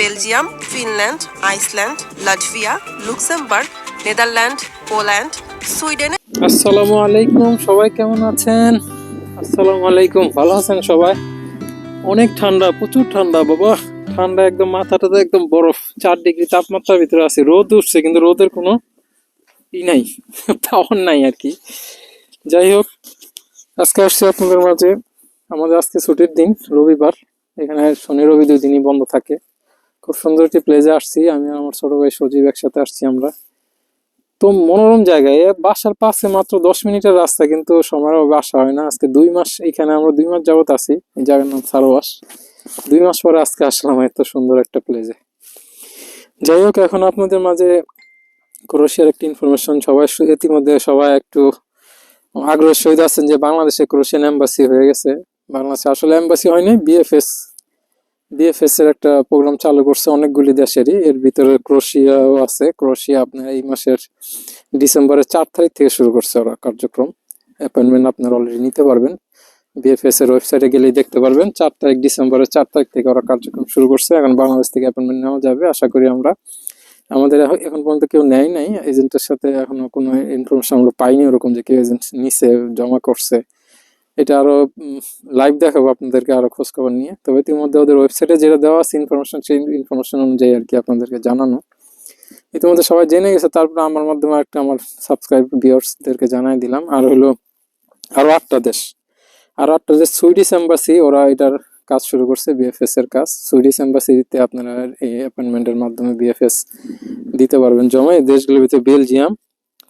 Belgium Finland Iceland Latvia Luxembourg Netherland Poland Sweden আসসালামু আলাইকুম, সবাই কেমন আছেন? আসসালামু আলাইকুম, ভালো আছেন সবাই? অনেক ঠান্ডা, প্রচুর ঠান্ডা বাবা। ঠান্ডা একদম মাথাটা একদম বরফ, চার ডিগ্রি তাপমাত্রার ভিতরে আছে। রোদ উঠছে, কিন্তু রোদের কোনো ই নাই পাওয়ার নাই আর কি। যাই হোক, আজকে আসছি আপনাদের মাঝে। আমাদের আজকে ছুটির দিন, রবিবার। এখানে শনি, রবি দুই দিনই বন্ধ থাকে। খুব সুন্দর একটি প্লেজে আসছি। আমি আমার ছোট ভাই সজীব একসাথে আসছি আমরা। তো মনোরম জায়গায় বাসার পাশে মাত্র দশ মিনিটের রাস্তা, কিন্তু সময়ের অভাবে আসা হয় না। আজকে দুই মাস, এখানে আমরা দুই মাস যাবত আছি। এই জায়গার নাম সারোয়াস দুই মাস পরে আজকে আসলাম এত সুন্দর একটা প্লেজে যাই হোক, এখন আপনাদের মাঝে ক্রোশিয়ার একটি ইনফরমেশন সবাই ইতিমধ্যে সবাই একটু আগ্রহের সহিত আছেন যে বাংলাদেশে ক্রোশিয়ান এম্বাসি হয়ে গেছে। বাংলাদেশে আসলে এম্বাসি হয়নি বিএফএস বিএফএস এর একটা প্রোগ্রাম চালু করছে অনেকগুলি দেশেরই। এর ভিতরে ক্রোশিয়াও আছে। ক্রোশিয়া আপনার এই মাসের ডিসেম্বরের চার তারিখ থেকে শুরু করছে ওরা কার্যক্রম। অ্যাপয়েন্টমেন্ট আপনারা অলরেডি নিতে পারবেন। বিএফএস এর ওয়েবসাইটে গেলেই দেখতে পারবেন। চার তারিখ ডিসেম্বরের চার তারিখ থেকে ওরা কার্যক্রম শুরু করছে। এখন বাংলাদেশ থেকে অ্যাপয়েন্টমেন্ট নেওয়া যাবে, আশা করি আমরা। আমাদের এখন এখন পর্যন্ত কেউ নেয় নাই। এজেন্টের সাথে এখনও কোনো ইনফরমেশন আমরা পাইনি ওরকম যে কেউ এজেন্ট নিছে, জমা করছে। এটা আরও লাইভ দেখাবো আপনাদেরকে আরও খোঁজ খবর নিয়ে। তবে ইতিমধ্যে ওদের ওয়েবসাইটে যেটা দেওয়া আছে ইনফরমেশন সেই ইনফরমেশন অনুযায়ী আর কি আপনাদেরকে জানানো। ইতিমধ্যে সবাই জেনে গেছে, তারপরে আমার মাধ্যমে একটা আমার সাবস্ক্রাইব ভিউয়ার্সদেরকে জানাই দিলাম। আর হলো, আরও আটটা দেশ। আর আটটা দেশ সুইডিশ এম্বাসি ওরা এটার কাজ শুরু করছে বিএফএস এর কাজ। সুইডিশ এম্বাসিতে আপনারা এই অ্যাপয়েন্টমেন্টের মাধ্যমে বিএফএস দিতে পারবেন জমা। এই দেশগুলোর ভিতরে বেলজিয়াম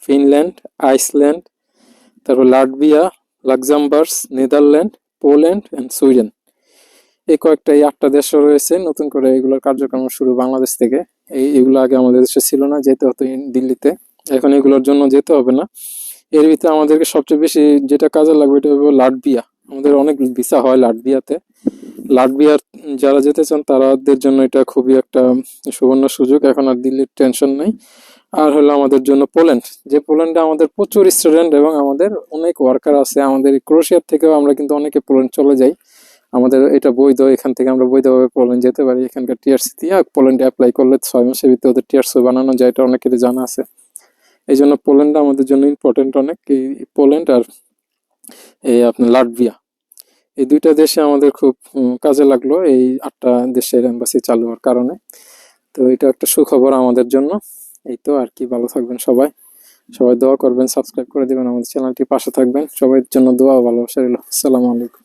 ফিনল্যান্ড আইসল্যান্ড তারপর Latvia Luxembourg Netherland Poland and Sweden এই কয়েকটা এই আটটা দেশও রয়েছে, নতুন করে এগুলোর কার্যক্রম শুরু বাংলাদেশ থেকে। এই, এগুলো আগে আমাদের দেশে ছিল না যেতে হতো দিল্লিতে। এখন এগুলোর জন্য যেতে হবে না। এর ভিতরে আমাদেরকে সবচেয়ে বেশি যেটা কাজে লাগবে, এটা হবে লাটভিয়া। আমাদের অনেক ভিসা হয় লাটভিয়াতে। লাটভিয়ার যারা যেতে চান তাদের জন্য এটা খুবই একটা সুবর্ণ সুযোগ। এখন আর দিল্লির টেনশন নাই। আর হলো আমাদের জন্য পোল্যান্ড। যে পোল্যান্ডে আমাদের প্রচুর স্টুডেন্ট এবং আমাদের অনেক ওয়ার্কার আছে। আমাদের ক্রোশিয়ার থেকেও আমরা কিন্তু অনেকে পোল্যান্ড চলে যাই। আমাদের এটা বৈধ, এখান থেকে আমরা বৈধভাবে পোল্যান্ড যেতে পারি। এখানকার টিআরসি দিয়ে পোল্যান্ডে অ্যাপ্লাই করলে ছয় মাসের ভিতরে ওদের টিআরসি বানানো যায়, এটা অনেকেরই জানা আছে। এই জন্য পোল্যান্ড আমাদের জন্য ইম্পর্টেন্ট অনেক। এই পোল্যান্ড আর এই আপনার লাটভিয়া। এই দুইটা দেশে আমাদের খুব কাজে লাগল এই আটটা দেশের এম্বাসি চালু হওয়ার কারণে। তো এটা একটা সুখবর আমাদের জন্য। এই তো আর কি, ভালো থাকবেন সবাই। সবাই দোয়া করবেন সাবস্ক্রাইব করে দেবেন, আমাদের চ্যানেলটি পাশে থাকবেন। সবাই জন্য দোয়া ভালোবাসা রইল। আসসালামু আলাইকুম।